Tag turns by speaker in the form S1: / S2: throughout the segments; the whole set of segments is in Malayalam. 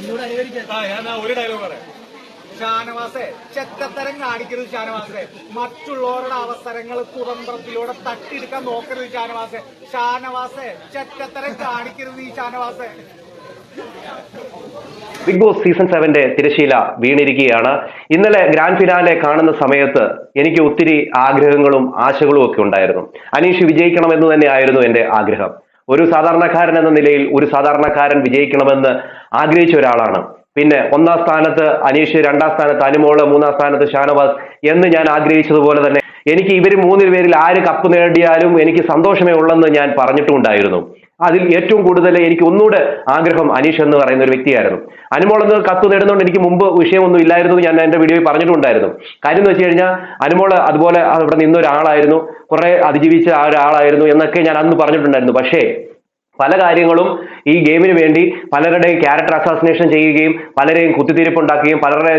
S1: ഞാൻ ഒരു ഡയലോഗ് പറയാം. ഷാനവാസെ ചെറ്റത്തരം കാണിക്കരുത് ഷാനവാസെ. മറ്റുള്ളവരുടെ അവസരങ്ങൾ കുതന്ത്രത്തിലൂടെ തട്ടിയെടുക്കാൻ നോക്കരുത് ഷാനവാസെ. ഷാനവാസെ ചെറ്റത്തരം കാണിക്കരുത് ഈ ഷാനവാസെ.
S2: ബിഗ് ബോസ് സീസൺ സെവന്റെ തിരശീല വീണിരിക്കുകയാണ്. ഇന്നലെ ഗ്രാൻഡ് ഫിനാലെ കാണുന്ന സമയത്ത് എനിക്ക് ഒത്തിരി ആഗ്രഹങ്ങളും ആശകളും ഒക്കെ ഉണ്ടായിരുന്നു. അനീഷ് വിജയിക്കണമെന്ന് തന്നെയായിരുന്നു എന്റെ ആഗ്രഹം. ഒരു സാധാരണക്കാരൻ എന്ന നിലയിൽ ഒരു സാധാരണക്കാരൻ വിജയിക്കണമെന്ന് ആഗ്രഹിച്ച ഒരാളാണ്. പിന്നെ ഒന്നാം സ്ഥാനത്ത് അനീഷ് രണ്ടാം സ്ഥാനത്ത് അനുമോൾ മൂന്നാം സ്ഥാനത്ത് ഷാനവാസ് എന്ന് ഞാൻ ആഗ്രഹിച്ചതുപോലെ തന്നെ എനിക്ക് ഇവർ മൂന്നിൽ പേരിൽ ആര് കപ്പ് നേടിയാലും എനിക്ക് സന്തോഷമേ ഉള്ളെന്ന് ഞാൻ പറഞ്ഞിട്ടുണ്ടായിരുന്നു അതിൽ ഏറ്റവും കൂടുതൽ എനിക്ക് ഒന്നുകൂടെ ആഗ്രഹം അനീഷ് എന്ന് പറയുന്ന ഒരു വ്യക്തിയായിരുന്നു. അനുമോൾ എന്ന് കത്ത് നേടുന്നതുകൊണ്ട് എനിക്ക് മുമ്പ് വിഷയമൊന്നും ഇല്ലായിരുന്നു. ഞാൻ എന്റെ വീഡിയോയിൽ പറഞ്ഞിട്ടുണ്ടായിരുന്നു. കാര്യം എന്ന് വെച്ച് കഴിഞ്ഞാൽ അനുമോൾ അതുപോലെ അവിടെ നിന്ന ഒരാളായിരുന്നു കുറെ അതിജീവിച്ച ആ ഒരാളായിരുന്നു എന്നൊക്കെ ഞാൻ അന്ന് പറഞ്ഞിട്ടുണ്ടായിരുന്നു. പക്ഷേ പല കാര്യങ്ങളും ഈ ഗെയിമിന് വേണ്ടി പലരുടെയും ക്യാരക്ടർ അസാസിനേഷൻ ചെയ്യുകയും പലരെയും കുത്തിത്തിരിപ്പുണ്ടാക്കുകയും പലരുടെ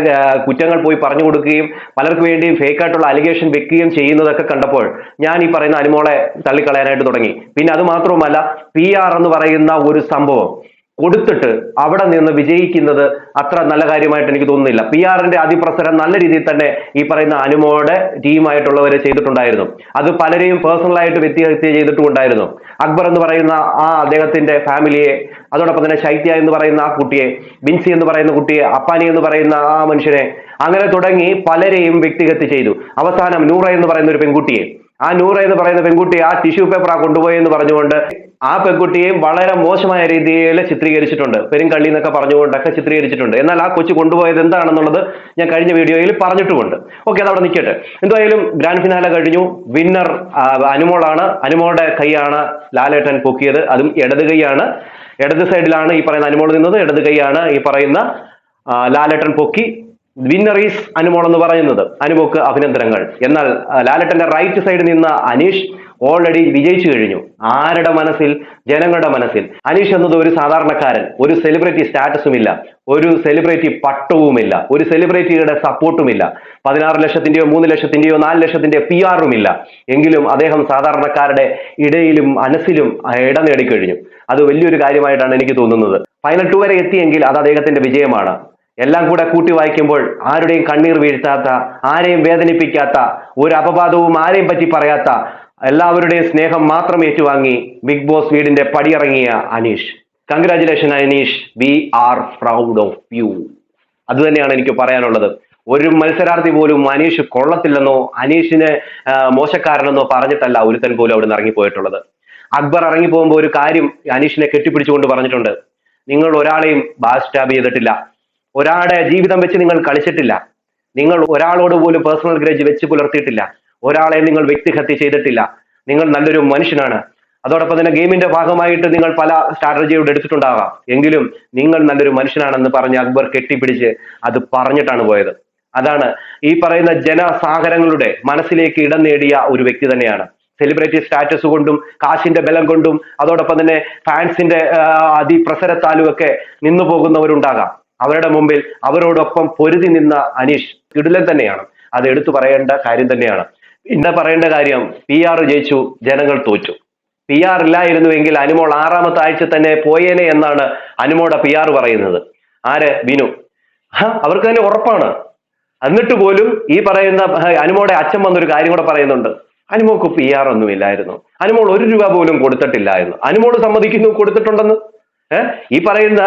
S2: കുറ്റങ്ങൾ പോയി പറഞ്ഞു കൊടുക്കുകയും പലർക്ക് വേണ്ടി ഫേക്കായിട്ടുള്ള അലിഗേഷൻ വെക്കുകയും ചെയ്യുന്നതൊക്കെ കണ്ടപ്പോൾ ഞാൻ ഈ പറയുന്ന അനുമോളെ തള്ളിക്കളയാനായിട്ട് തുടങ്ങി. പിന്നെ അത് മാത്രവുമല്ല പി ആർ എന്ന് പറയുന്ന ഒരു സംഭവം. കൊടുത്തിട്ട് അവിടെ നിന്ന് വിജയിക്കുന്നത് അത്ര നല്ല കാര്യമായിട്ട് എനിക്ക് തോന്നുന്നില്ല. പി ആറിന്റെ അതിപ്രസരം നല്ല രീതിയിൽ തന്നെ ഈ പറയുന്ന അനുമോടെ ടീമായിട്ടുള്ളവരെ ചെയ്തിട്ടുണ്ടായിരുന്നു. അത് പലരെയും പേഴ്സണലായിട്ട് വ്യക്തിഹത്യ ചെയ്തിട്ടുണ്ടായിരുന്നു അക്ബർ എന്ന് പറയുന്ന ആ അദ്ദേഹത്തിന്റെ ഫാമിലിയെ അതോടൊപ്പം തന്നെ ശൈത്യ എന്ന് പറയുന്ന ആ കുട്ടിയെ ബിൻസി എന്ന് പറയുന്ന കുട്ടിയെ അപ്പാനി എന്ന് പറയുന്ന ആ മനുഷ്യനെ അങ്ങനെ തുടങ്ങി പലരെയും വ്യക്തിഹത്യ ചെയ്തു. അവസാനം നൂറ എന്ന് പറയുന്ന ഒരു പെൺകുട്ടിയെ. ആ നൂറ എന്ന് പറയുന്ന പെൺകുട്ടി ആ ടിഷ്യൂ പേപ്പർ ആ കൊണ്ടുപോയി എന്ന് പറഞ്ഞുകൊണ്ട് ആ പെൺകുട്ടിയെ വളരെ മോശമായ രീതിയിൽ ചിത്രീകരിച്ചിട്ടുണ്ട്. പെരുങ്കള്ളി എന്നൊക്കെ പറഞ്ഞുകൊണ്ടൊക്കെ ചിത്രീകരിച്ചിട്ടുണ്ട്. എന്നാൽ ആ കൊച്ചു കൊണ്ടുപോയത് എന്താണെന്നുള്ളത് ഞാൻ കഴിഞ്ഞ വീഡിയോയിൽ പറഞ്ഞിട്ടുമുണ്ട്. ഓക്കെ അത് അവിടെ നിൽക്കട്ടെ. എന്തായാലും ഗ്രാൻഡ് ഫിനാല കഴിഞ്ഞു. വിന്നർ അനുമോളാണ്. അനുമോളുടെ കൈയാണ് ലാലേട്ടൻ പൊക്കിയത്. അതും ഇടത് കൈയാണ്. ഇടത് സൈഡിലാണ് ഈ പറയുന്ന അനുമോൾ നിന്നത്. ഇടത് കൈയാണ് ഈ പറയുന്ന ലാലേട്ടൻ പൊക്കി. വിന്നർ ഈസ് അനുമോൾ എന്ന് പറയുന്നത്. അനുമോക്ക് അഭിനന്ദനങ്ങൾ. എന്നാൽ ലാലട്ടന്റെ റൈറ്റ് സൈഡിൽ നിന്ന അനീഷ് ഓൾറെഡി വിജയിച്ചു കഴിഞ്ഞു. ആരുടെ മനസ്സിൽ? ജനങ്ങളുടെ മനസ്സിൽ. അനീഷ് എന്നത് ഒരു സാധാരണക്കാരൻ. ഒരു സെലിബ്രിറ്റി സ്റ്റാറ്റസും ഇല്ല. ഒരു സെലിബ്രിറ്റി പട്ടവുമില്ല ഒരു സെലിബ്രിറ്റിയുടെ സപ്പോർട്ടുമില്ല പതിനാറ് ലക്ഷത്തിന്റെയോ മൂന്ന് ലക്ഷത്തിന്റെയോ നാല് ലക്ഷത്തിന്റെ പി ആറും ഇല്ല. എങ്കിലും അദ്ദേഹം സാധാരണക്കാരുടെ ഇടയിലും മനസ്സിലും ഇടം നേടിക്കഴിഞ്ഞു. അത് വലിയൊരു കാര്യമായിട്ടാണ് എനിക്ക് തോന്നുന്നത്. ഫൈനൽ ടു വരെ എത്തിയെങ്കിൽ അത് അദ്ദേഹത്തിന്റെ വിജയമാണ്. എല്ലാം കൂടെ കൂട്ടി വായിക്കുമ്പോൾ ആരുടെയും കണ്ണീർ വീഴ്ത്താത്ത ആരെയും വേദനിപ്പിക്കാത്ത ഒരു അപവാദവും ആരെയും പറ്റി പറയാത്ത എല്ലാവരുടെയും സ്നേഹം മാത്രം ഏറ്റുവാങ്ങി ബിഗ് ബോസ് വീടിന്റെ പടിയിറങ്ങിയ Aneesh. Congratulation Aneesh. We are proud of you അത് തന്നെയാണ് എനിക്ക് പറയാനുള്ളത്. ഒരു മത്സരാർത്ഥി പോലും അനീഷ് കൊള്ളത്തില്ലെന്നോ അനീഷിന് മോശക്കാരനെന്നോ പറഞ്ഞിട്ടല്ല ഒരുത്തൻ പോലും അവിടെ നിന്ന് ഇറങ്ങിപ്പോയിട്ടുള്ളത്. അക്ബർ ഇറങ്ങി പോകുമ്പോൾ ഒരു കാര്യം അനീഷിനെ കെട്ടിപ്പിടിച്ചുകൊണ്ട് പറഞ്ഞിട്ടുണ്ട്. നിങ്ങൾ ഒരാളെയും ബാസ്റ്റാബ് ചെയ്തിട്ടില്ല. ഒരാളുടെ ജീവിതം വെച്ച് നിങ്ങൾ കളിച്ചിട്ടില്ല. നിങ്ങൾ ഒരാളോട് പോലും പേഴ്സണൽ ഗ്രേജ് വെച്ച് പുലർത്തിയിട്ടില്ല. ഒരാളെ നിങ്ങൾ വ്യക്തിഹത്യ ചെയ്തിട്ടില്ല. നിങ്ങൾ നല്ലൊരു മനുഷ്യനാണ്. അതോടൊപ്പം തന്നെ ഗെയിമിന്റെ ഭാഗമായിട്ട് നിങ്ങൾ പല സ്ട്രാറ്റജിയോട് എടുത്തിട്ടുണ്ടാകാം. എങ്കിലും നിങ്ങൾ നല്ലൊരു മനുഷ്യനാണെന്ന് പറഞ്ഞ് അക്ബർ കെട്ടിപ്പിടിച്ച് അത് പറഞ്ഞിട്ടാണ് പോയത്. അതാണ് ഈ പറയുന്ന ജനസാഗരങ്ങളുടെ മനസ്സിലേക്ക് ഇടം നേടിയ ഒരു വ്യക്തി തന്നെയാണ്. സെലിബ്രിറ്റി സ്റ്റാറ്റസ് കൊണ്ടും കാശിന്റെ ബലം കൊണ്ടും അതോടൊപ്പം തന്നെ ഫാൻസിന്റെ അതിപ്രസരത്താലും ഒക്കെ നിന്നു പോകുന്നവരുണ്ടാകാം അവരുടെ മുമ്പിൽ അവരോടൊപ്പം പൊരുതി നിന്ന അനീഷ് കിടിലൻ തന്നെയാണ്. അത് എടുത്തു പറയേണ്ട കാര്യം തന്നെയാണ്. ഇന്ന പറയേണ്ട കാര്യം പി ആർ ജയിച്ചു ജനങ്ങൾ തോറ്റു. പി ആർ ഇല്ലായിരുന്നുവെങ്കിൽ അനുമോൾ ആറാമത്തെ ആഴ്ച തന്നെ പോയേനെ എന്നാണ് അനുമോടെ പി ആർ പറയുന്നത്. ആര്? ബിനു അവർക്ക് തന്നെ ഉറപ്പാണ്. എന്നിട്ട് പോലും ഈ പറയുന്ന അനുമോടെ അച്ഛൻ വന്നൊരു കാര്യം കൂടെ പറയുന്നുണ്ട്. അനുമോക്ക് പി ആർ ഒന്നും ഇല്ലായിരുന്നു. അനുമോൾ ഒരു രൂപ പോലും കൊടുത്തിട്ടില്ല എന്ന് അനുമോൾ സമ്മതിക്കുന്നു കൊടുത്തിട്ടുണ്ടെന്ന്. ഈ പറയുന്ന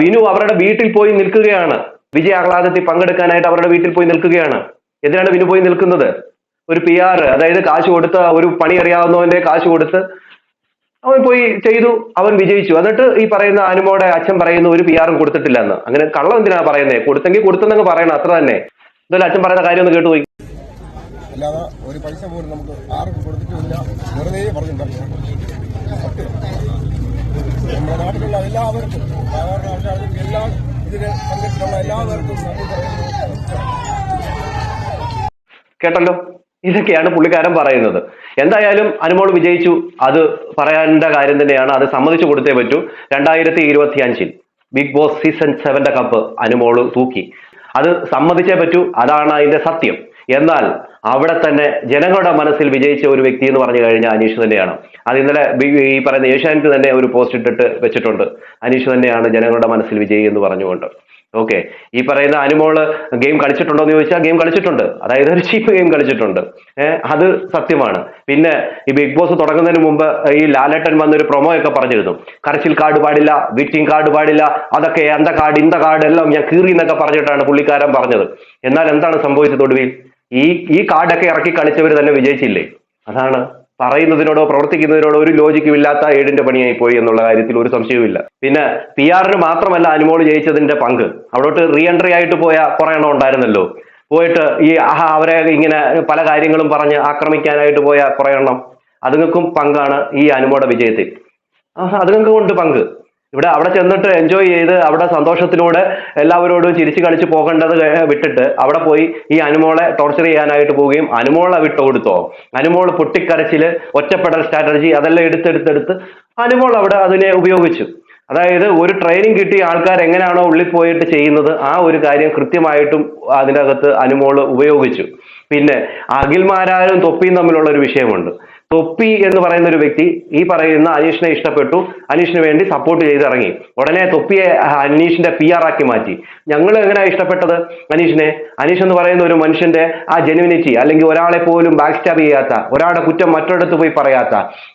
S2: വിനു അവരുടെ വീട്ടിൽ പോയി നിൽക്കുകയാണ്. വിജയ ആഹ്ലാദത്തിൽ പങ്കെടുക്കാനായിട്ട് അവരുടെ വീട്ടിൽ പോയി നിൽക്കുകയാണ്. എന്തിനാണ് വിനു പോയി നിൽക്കുന്നത്? ഒരു പി ആർ അതായത് കാശ് കൊടുത്ത് ഒരു പണി അറിയാവുന്നവന്റെ കാശ് കൊടുത്ത് അവൻ പോയി ചെയ്തു അവൻ വിജയിച്ചു. എന്നിട്ട് ഈ പറയുന്ന അനുമോടെ അച്ഛൻ പറയുന്ന ഒരു പി ആറും കൊടുത്തിട്ടില്ല എന്ന് അങ്ങനെ കള്ളം എന്തിനാ പറയുന്നത് കൊടുത്തെങ്കിൽ കൊടുത്തെന്നൊക്കെ പറയണം അത്ര തന്നെ. എന്തായാലും അച്ഛൻ പറയുന്ന കാര്യം ഒന്ന് കേട്ടു പോയി
S3: അല്ലാതെ ഒരു പൈസ പോലും നമുക്ക് ആർക്കും കൊടുത്തിട്ടില്ല വെറുതെ പറഞ്ഞിട്ടുണ്ടാക്കി സത്യം. നമ്മുടെ നാട്ടിലുള്ള എല്ലാവർക്കും സാധാരണ ആൾക്കാർക്കും എല്ലാ ഇതിന് പങ്കെടുത്തുള്ള എല്ലാവർക്കും നന്ദി പറയുന്നു
S2: കേട്ടല്ലോ? ഇതൊക്കെയാണ് പുള്ളിക്കാരൻ പറയുന്നത്. എന്തായാലും അനുമോൾ വിജയിച്ചു. അത് പറയേണ്ട കാര്യം തന്നെയാണ്. അത് സമ്മതിച്ചു കൊടുത്തേ പറ്റൂ. രണ്ടായിരത്തി ഇരുപത്തി അഞ്ചിൽ ബിഗ് ബോസ് സീസൺ സെവന്റെ കപ്പ് അനുമോൾ തൂക്കി. അത് സമ്മതിച്ചേ പറ്റൂ. അതാണ് അതിന്റെ സത്യം. എന്നാൽ അവിടെ തന്നെ ജനങ്ങളുടെ മനസ്സിൽ വിജയിച്ച ഒരു വ്യക്തി എന്ന് പറഞ്ഞു കഴിഞ്ഞാൽ അനീഷ് തന്നെയാണ്. അത് ഇന്നലെ ഈ പറയുന്ന ഏഷ്യാനെറ്റ് തന്നെ ഒരു പോസ്റ്റ് ഇട്ടിട്ട് വെച്ചിട്ടുണ്ട്. അനീഷ് തന്നെയാണ് ജനങ്ങളുടെ മനസ്സിൽ വിജയി എന്ന് പറഞ്ഞുകൊണ്ട്. ഓക്കെ ഈ പറയുന്ന അനുമോൾ ഗെയിം കളിച്ചിട്ടുണ്ടോ എന്ന് ചോദിച്ചാൽ ഗെയിം കളിച്ചിട്ടുണ്ട്. അതായത് ഒരു ചീപ്പ് ഗെയിം കളിച്ചിട്ടുണ്ട്. അത് സത്യമാണ്. പിന്നെ ഈ ബിഗ് ബോസ് തുടങ്ങുന്നതിന് മുമ്പ് ഈ ലാലേട്ടൻ വന്നൊരു പ്രൊമോ ഒക്കെ പറഞ്ഞിരുന്നു. കരച്ചിൽ കാർഡ് പാടില്ല വിറ്റിംഗ് കാർഡ് പാടില്ല അതൊക്കെ അന്ത കാർഡ് ഇന്ത കാർഡ് എല്ലാം ഞാൻ കീറി എന്നൊക്കെ പറഞ്ഞിട്ടാണ് പുള്ളിക്കാരൻ പറഞ്ഞത്. എന്നാൽ എന്താണ് സംഭവിച്ചത് ഒടുവിൽ? ഈ ഈ കാർഡൊക്കെ ഇറക്കി കളിച്ചവർ തന്നെ വിജയിച്ചില്ലേ? അതാണ് പറയുന്നതിനോടോ പ്രവർത്തിക്കുന്നതിനോടോ ഒരു ലോജിക്കും ഇല്ലാത്ത ഏടിന്റെ പണിയായി പോയി എന്നുള്ള കാര്യത്തിൽ ഒരു സംശയവുമില്ല. പിന്നെ പി ആറിന് മാത്രമല്ല അനുമോൾ ജയിച്ചതിന്റെ പങ്ക്. അവിടോട്ട് റീ എൻട്രി ആയിട്ട് പോയ കുറെ എണ്ണം ഉണ്ടായിരുന്നല്ലോ. പോയിട്ട് ഈ ആഹാ അവരെ ഇങ്ങനെ പല കാര്യങ്ങളും പറഞ്ഞ് ആക്രമിക്കാനായിട്ട് പോയ കുറെ എണ്ണം. അതുങ്ങൾക്കും പങ്കാണ് ഈ അനുമോടെ വിജയത്തിൽ. അതുങ്ങൾക്കും കൊണ്ട് പങ്ക്. ഇവിടെ അവിടെ ചെന്നിട്ട് എൻജോയ് ചെയ്ത് അവിടെ സന്തോഷത്തിലൂടെ എല്ലാവരോടും ചിരിച്ചു കളിച്ച് പോകേണ്ടത് വിട്ടിട്ട് അവിടെ പോയി ഈ അനുമോളെ ടോർച്ചർ ചെയ്യാനായിട്ട് പോവുകയും അനുമോളെ വിട്ടു കൊടുത്തോ അനുമോൾ പൊട്ടിക്കരച്ചിൽ ഒറ്റപ്പെടൽ സ്ട്രാറ്റജി അതെല്ലാം എടുത്തെടുത്തെടുത്ത് അനുമോൾ അവിടെ അതിനെ ഉപയോഗിച്ചു. അതായത് ഒരു ട്രെയിനിങ് കിട്ടിയ ആൾക്കാർ എങ്ങനെയാണോ ഉള്ളിൽ പോയിട്ട് ചെയ്യുന്നത് ആ ഒരു കാര്യം കൃത്യമായിട്ടും അതിനകത്ത് അനുമോൾ ഉപയോഗിച്ചു. പിന്നെ അഖിൽമാരാരും തൊപ്പിയും തമ്മിലുള്ള ഒരു വിഷയമുണ്ട്. തൊപ്പി എന്ന് പറയുന്ന ഒരു വ്യക്തി ഈ പറയുന്ന അനീഷിനെ ഇഷ്ടപ്പെട്ടു. അനീഷിന് വേണ്ടി സപ്പോർട്ട് ചെയ്തിറങ്ങി. ഉടനെ തൊപ്പിയെ അനീഷിന്റെ പി ആർ ആക്കി മാറ്റി. ഞങ്ങൾ എങ്ങനെയാണ് ഇഷ്ടപ്പെട്ടത് അനീഷിനെ? അനീഷ് എന്ന് പറയുന്ന ഒരു മനുഷ്യന്റെ ആ ജെനുവിനിറ്റി അല്ലെങ്കിൽ ഒരാളെ പോലും ബാക്ക് സ്റ്റാബ് ചെയ്യാത്ത ഒരാളുടെ കുറ്റം മറ്റൊരിടത്ത് പോയി പറയാത്ത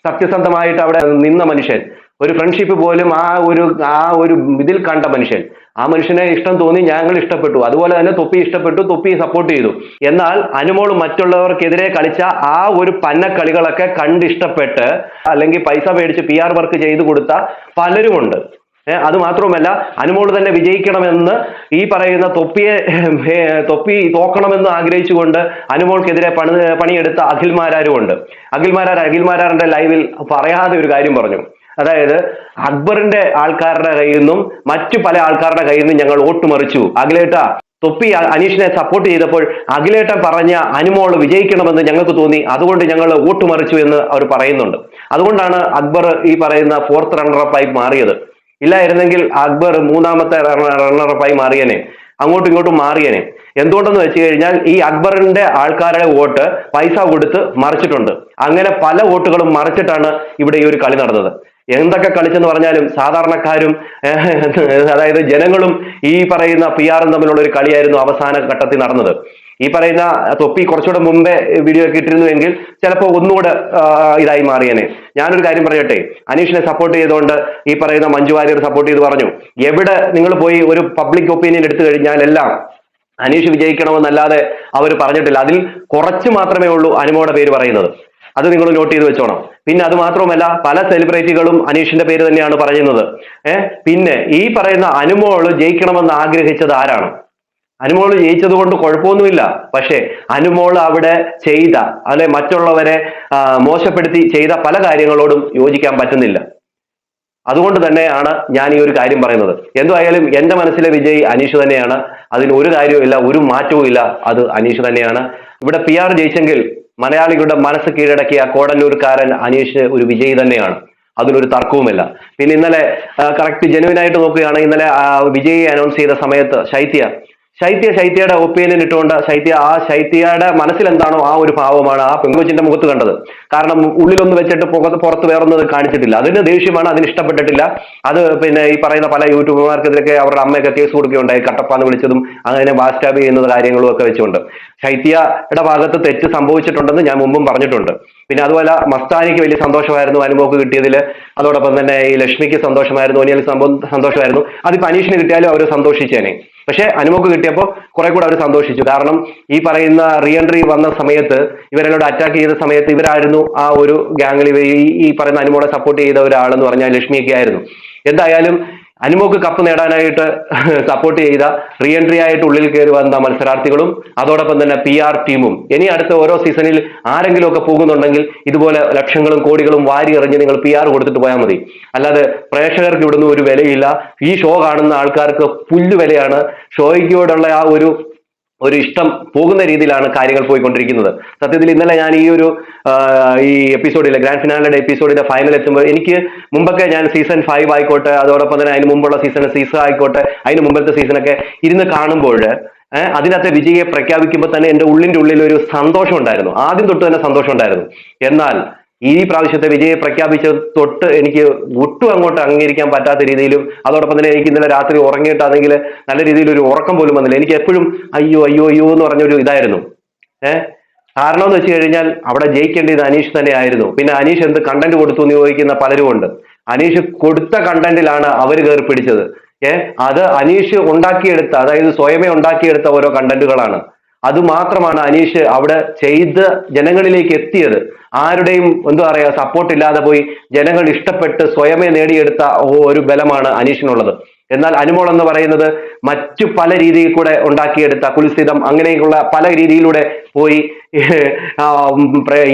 S2: സത്യസന്ധമായിട്ട് അവിടെ നിന്ന മനുഷ്യൻ. ഒരു ഫ്രണ്ട്ഷിപ്പ് പോലും ആ ഒരു ആ ഒരു ഇതിൽ കണ്ട മനുഷ്യൻ. ആ മനുഷ്യനെ ഇഷ്ടം തോന്നി ഞങ്ങൾ ഇഷ്ടപ്പെട്ടു. അതുപോലെ തന്നെ തൊപ്പി ഇഷ്ടപ്പെട്ടു തൊപ്പി സപ്പോർട്ട് ചെയ്തു. എന്നാൽ അനുമോൾ മറ്റുള്ളവർക്കെതിരെ കളിച്ച ആ ഒരു പന്നക്കളികളൊക്കെ കണ്ടിഷ്ടപ്പെട്ട് അല്ലെങ്കിൽ പൈസ മേടിച്ച് പി ആർ വർക്ക് ചെയ്തു കൊടുത്ത പലരുമുണ്ട്. അത് മാത്രവുമല്ല അനുമോൾ തന്നെ വിജയിക്കണമെന്ന് ഈ പറയുന്ന തൊപ്പിയെ തൊപ്പി തോക്കണമെന്ന് ആഗ്രഹിച്ചുകൊണ്ട് അനുമോൾക്കെതിരെ പണി പണിയെടുത്ത അഖിൽമാരാരുമുണ്ട് അഖിൽമാരാർ അഖിൽമാരാറിന്റെ ലൈവിൽ പറയാതെ ഒരു കാര്യം പറഞ്ഞു. അതായത് അക്ബറിന്റെ ആൾക്കാരുടെ കയ്യിൽ നിന്നും മറ്റു പല ആൾക്കാരുടെ കയ്യിൽ നിന്നും ഞങ്ങൾ വോട്ട് മറിച്ചു. അഖിലേട്ട തൊപ്പി അനീഷിനെ സപ്പോർട്ട് ചെയ്തപ്പോൾ അഖിലേട്ടൻ പറഞ്ഞ അനുമോൾ വിജയിക്കണമെന്ന് ഞങ്ങൾക്ക് തോന്നി. അതുകൊണ്ട് ഞങ്ങൾ വോട്ട് മറിച്ചു എന്ന് അവർ പറയുന്നുണ്ട്. അതുകൊണ്ടാണ് അക്ബർ ഈ പറയുന്ന ഫോർത്ത് റണ്ണറപ്പായി മാറിയത്. ഇല്ലായിരുന്നെങ്കിൽ അക്ബർ മൂന്നാമത്തെ റണ്ണറപ്പായി മാറിയനെ. അങ്ങോട്ടും ഇങ്ങോട്ടും മാറിയനെ. എന്തുകൊണ്ടെന്ന് വെച്ച് കഴിഞ്ഞാൽ ഈ അക്ബറിന്റെ ആൾക്കാരുടെ വോട്ട് പൈസ കൊടുത്ത് മറിച്ചിട്ടുണ്ട്. അങ്ങനെ പല വോട്ടുകളും മറിച്ചിട്ടാണ് ഇവിടെ ഈ ഒരു കളി നടന്നത്. എന്തൊക്കെ കളിച്ചെന്ന് പറഞ്ഞാലും സാധാരണക്കാരും അതായത് ജനങ്ങളും ഈ പറയുന്ന പി ആറും തമ്മിലുള്ള ഒരു കളിയായിരുന്നു അവസാന ഘട്ടത്തിൽ നടന്നത്. ഈ പറയുന്ന തൊപ്പി കുറച്ചുകൂടെ മുമ്പേ വീഡിയോ ഒക്കെ ഇട്ടിരുന്നുവെങ്കിൽ ചിലപ്പോൾ ഒന്നുകൂടെ ഇതായി മാറിയനെ. ഞാനൊരു കാര്യം പറയട്ടെ. അനീഷിനെ സപ്പോർട്ട് ചെയ്തുകൊണ്ട് ഈ പറയുന്ന മഞ്ജു വാര്യർ സപ്പോർട്ട് ചെയ്ത് പറഞ്ഞു. എവിടെ നിങ്ങൾ പോയി ഒരു പബ്ലിക് ഒപ്പീനിയൻ എടുത്തു കഴിഞ്ഞാൽ എല്ലാം അനീഷ് വിജയിക്കണമെന്നല്ലാതെ അവർ പറഞ്ഞിട്ടില്ല. അതിൽ കുറച്ച് മാത്രമേ ഉള്ളൂ അനുമോടെ പേര് പറയുന്നത്. അത് നിങ്ങൾ നോട്ട് ചെയ്ത് വെച്ചോണം. പിന്നെ അത് മാത്രമല്ല പല സെലിബ്രിറ്റികളും അനീഷിന്റെ പേര് തന്നെയാണ് പറയുന്നത്. ഏഹ് പിന്നെ ഈ പറയുന്ന അനുമോൾ ജയിക്കണമെന്ന് ആഗ്രഹിച്ചത് ആരാണ്? അനുമോൾ ജയിച്ചത് കൊണ്ട് കുഴപ്പമൊന്നുമില്ല. പക്ഷേ അനുമോൾ അവിടെ ചെയ്ത അല്ലെ മറ്റുള്ളവരെ മോശപ്പെടുത്തി ചെയ്ത പല കാര്യങ്ങളോടും യോജിക്കാൻ പറ്റുന്നില്ല. അതുകൊണ്ട് തന്നെയാണ് ഞാൻ ഈ ഒരു കാര്യം പറയുന്നത്. എന്തായാലും എന്റെ മനസ്സിലെ വിജയി അനീഷ് തന്നെയാണ്. അതിന് ഒരു കാര്യവുമില്ല ഒരു മാറ്റവും ഇല്ല. അത് അനീഷ് തന്നെയാണ്. ഇവിടെ പി ആർ ജയിച്ചെങ്കിൽ മലയാളികളുടെ മനസ്സ് കീഴടക്കിയ കോടന്നൂർക്കാരൻ അനീഷ് ഒരു വിജയി തന്നെയാണ്. അതിനൊരു തർക്കവുമില്ല. പിന്നെ ഇന്നലെ കറക്റ്റ് ജെനുവിൻ ആയിട്ട് നോക്കുകയാണെങ്കിൽ ഇന്നലെ വിജയി അനൗൺസ് ചെയ്ത സമയത്ത് ശൈത്യ ശൈത്യ ശൈത്യയുടെ ഒപ്പീനിയൻ ഇട്ടുകൊണ്ട് ശൈത്യ ആ ശൈത്യയുടെ മനസ്സിൽ എന്താണോ ആ ഒരു ഭാവമാണ് ആ പെങ്കുച്ചിന്റെ മുഖത്ത് കണ്ടത്. കാരണം ഉള്ളിലൊന്ന് വെച്ചിട്ട് പുറത്ത് പുറത്ത് വേറൊന്നും കാണിച്ചിട്ടില്ല. അതിന് ദേഷ്യമാണ് അതിന് ഇഷ്ടപ്പെട്ടിട്ടില്ല. അത് പിന്നെ ഈ പറയുന്ന പല യൂട്യൂബർമാർക്കെതിരൊക്കെ അവരുടെ അമ്മയൊക്കെ കേസ് കൊടുക്കുകയുണ്ടായി. കട്ടപ്പാന്ന് വിളിച്ചതും അങ്ങനെ ബാസ്റ്റാബ് ചെയ്യുന്ന കാര്യങ്ങളും ഒക്കെ വെച്ചുകൊണ്ട്. ശൈത്യയുടെ ഭാഗത്ത് തെറ്റ് സംഭവിച്ചിട്ടുണ്ടെന്ന് ഞാൻ മുമ്പും പറഞ്ഞിട്ടുണ്ട്. പിന്നെ അതുപോലെ മസ്താനിക്ക് വലിയ സന്തോഷമായിരുന്നു അനുഭവം കിട്ടിയതിൽ അതോടൊപ്പം തന്നെ ഈ ലക്ഷ്മിക്ക് സന്തോഷമായിരുന്നു ഒനിയൽ സന്തോഷമായിരുന്നു. അതിപ്പോ അനീഷിന് കിട്ടിയാലും അവർ സന്തോഷിച്ചേനെ. പക്ഷെ അനുമോക്ക് കിട്ടിയപ്പോൾ കുറെ കൂടെ അവർ സന്തോഷിച്ചു. കാരണം ഈ പറയുന്ന റീ എൻട്രി വന്ന സമയത്ത് ഇവരെന്നോട് അറ്റാക്ക് ചെയ്ത സമയത്ത് ഇവരായിരുന്നു ആ ഒരു ഈ ഈ പറയുന്ന അനുമോളെ സപ്പോർട്ട് ചെയ്ത ഒരാളെന്ന് പറഞ്ഞാൽ ലക്ഷ്മിയൊക്കെ ആയിരുന്നു എന്തായാലും അനുമോക്ക് കപ്പ് നേടാനായിട്ട് സപ്പോർട്ട് ചെയ്ത റീ എൻട്രി ആയിട്ട് ഉള്ളിൽ കയറി വന്ന മത്സരാർത്ഥികളും അതോടൊപ്പം തന്നെ പി ആർ ടീമും ഇനി അടുത്ത ഓരോ സീസണിൽ ആരെങ്കിലും ഒക്കെ പോകുന്നുണ്ടെങ്കിൽ ഇതുപോലെ ലക്ഷങ്ങളും കോടികളും വാരി എറിഞ്ഞ് നിങ്ങൾ പി ആർ കൊടുത്തിട്ട് പോയാൽ മതി. അല്ലാതെ പ്രേക്ഷകർക്ക് ഇവിടുന്ന് ഒരു വിലയില്ല. ഈ ഷോ കാണുന്ന ആൾക്കാർക്ക് പുല്ല് വിലയാണ്. ഷോയ്ക്കോടുള്ള ആ ഒരു ഒരു ഇഷ്ടം പോകുന്ന രീതിയിലാണ് കാര്യങ്ങൾ പോയിക്കൊണ്ടിരിക്കുന്നത്. സത്യത്തിൽ ഇന്നലെ ഞാൻ ഈ ഒരു ഈ എപ്പിസോഡിലെ ഗ്രാൻഡ് ഫിനാലിയുടെ എപ്പിസോഡിന്റെ ഫൈനൽ എത്തുമ്പോൾ എനിക്ക് മുമ്പൊക്കെ ഞാൻ സീസൺ ഫൈവ് ആയിക്കോട്ടെ അതോടൊപ്പം തന്നെ അതിന് മുമ്പുള്ള സീസൺ സീസൺ ആയിക്കോട്ടെ അതിന് മുമ്പത്തെ സീസണൊക്കെ ഇരുന്ന് കാണുമ്പോൾ അതിനകത്തെ വിജയെ പ്രഖ്യാപിക്കുമ്പോൾ തന്നെ എന്റെ ഉള്ളിന്റെ ഉള്ളിൽ ഒരു സന്തോഷം ഉണ്ടായിരുന്നു. ആദ്യം തൊട്ട് തന്നെ സന്തോഷം ഉണ്ടായിരുന്നു. എന്നാൽ ഈ പ്രാവശ്യത്തെ വിജയം പ്രഖ്യാപിച്ച തൊട്ട് എനിക്ക് ഒട്ടും അങ്ങോട്ട് അംഗീകരിക്കാൻ പറ്റാത്ത രീതിയിലും അതോടൊപ്പം തന്നെ എനിക്ക് ഇന്നലെ രാത്രി ഉറങ്ങിയിട്ടാണെങ്കിൽ നല്ല രീതിയിൽ ഒരു ഉറക്കം പോലും വന്നില്ല. എനിക്ക് എപ്പോഴും അയ്യോ അയ്യോ അയ്യോ എന്ന് പറഞ്ഞൊരു ഇതായിരുന്നു. ഏഹ് കാരണം എന്ന് വെച്ച് കഴിഞ്ഞാൽ അവിടെ ജയിക്കേണ്ടത് അനീഷ് തന്നെ ആയിരുന്നു പിന്നെ അനീഷ് എന്ത് കണ്ടന്റ് കൊടുത്തു എന്ന് ചോദിക്കുന്ന പലരും ഉണ്ട് അനീഷ് കൊടുത്ത കണ്ടന്റിലാണ് അവർ കയറി പിടിച്ചത്. ഏഹ് അത് അനീഷ് ഉണ്ടാക്കിയെടുത്ത അതായത് സ്വയമേ ഉണ്ടാക്കിയെടുത്ത ഓരോ കണ്ടന്റുകളാണ് അത് മാത്രമാണ് അനീഷ് അവിടെ ചെയ്ത് ജനങ്ങളിലേക്ക് എത്തിയത്. ആരുടെയും എന്താ പറയാ സപ്പോർട്ട് ഇല്ലാതെ പോയി ജനങ്ങൾ ഇഷ്ടപ്പെട്ട് സ്വയമേ നേടിയെടുത്ത ഒരു ബലമാണ് അനീഷിനുള്ളത്. എന്നാൽ അനുമോൾ എന്ന് പറയുന്നത് മറ്റു പല രീതിയിൽ കൂടെ ഉണ്ടാക്കിയെടുത്ത കുൽസിതം അങ്ങനെയുള്ള പല രീതിയിലൂടെ പോയി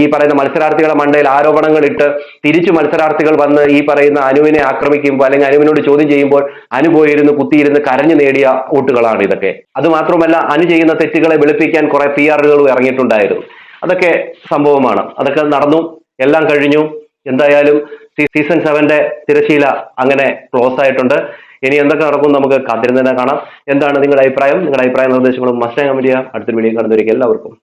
S2: ഈ പറയുന്ന മത്സരാർത്ഥികളുടെ മണ്ടയിൽ ആരോപണങ്ങൾ ഇട്ട് തിരിച്ചു മത്സരാർത്ഥികൾ വന്ന് ഈ പറയുന്ന അനുവിനെ ആക്രമിക്കുമ്പോൾ അല്ലെങ്കിൽ അനുവിനോട് ചോദ്യം ചെയ്യുമ്പോൾ അനു പോയിരുന്ന് കുത്തിയിരുന്ന് കരഞ്ഞു നേടിയ വോട്ടുകളാണ് ഇതൊക്കെ. അത് മാത്രമല്ല അനു ചെയ്യുന്ന തെറ്റുകളെ വെളുപ്പിക്കാൻ കുറെ പി ആറുകളും ഇറങ്ങിയിട്ടുണ്ടായിരുന്നു. അതൊക്കെ സംഭവമാണ്. അതൊക്കെ നടന്നു എല്ലാം കഴിഞ്ഞു. എന്തായാലും സീസൺ സെവന്റെ തിരശീല അങ്ങനെ ക്ലോസ് ആയിട്ടുണ്ട് ഇനി എന്തൊക്കെ നടക്കും നമുക്ക് കാത്തിരുന്ന് തന്നെ കാണാം. എന്താണ് നിങ്ങളുടെ അഭിപ്രായം? നിങ്ങളുടെ അഭിപ്രായ നിർദ്ദേശങ്ങളും മസ്റ്റ് കമന്റ് ചെയ്യാം അടുത്തൊരു വീഡിയോ കണ്ടുവരിക എല്ലാവർക്കും.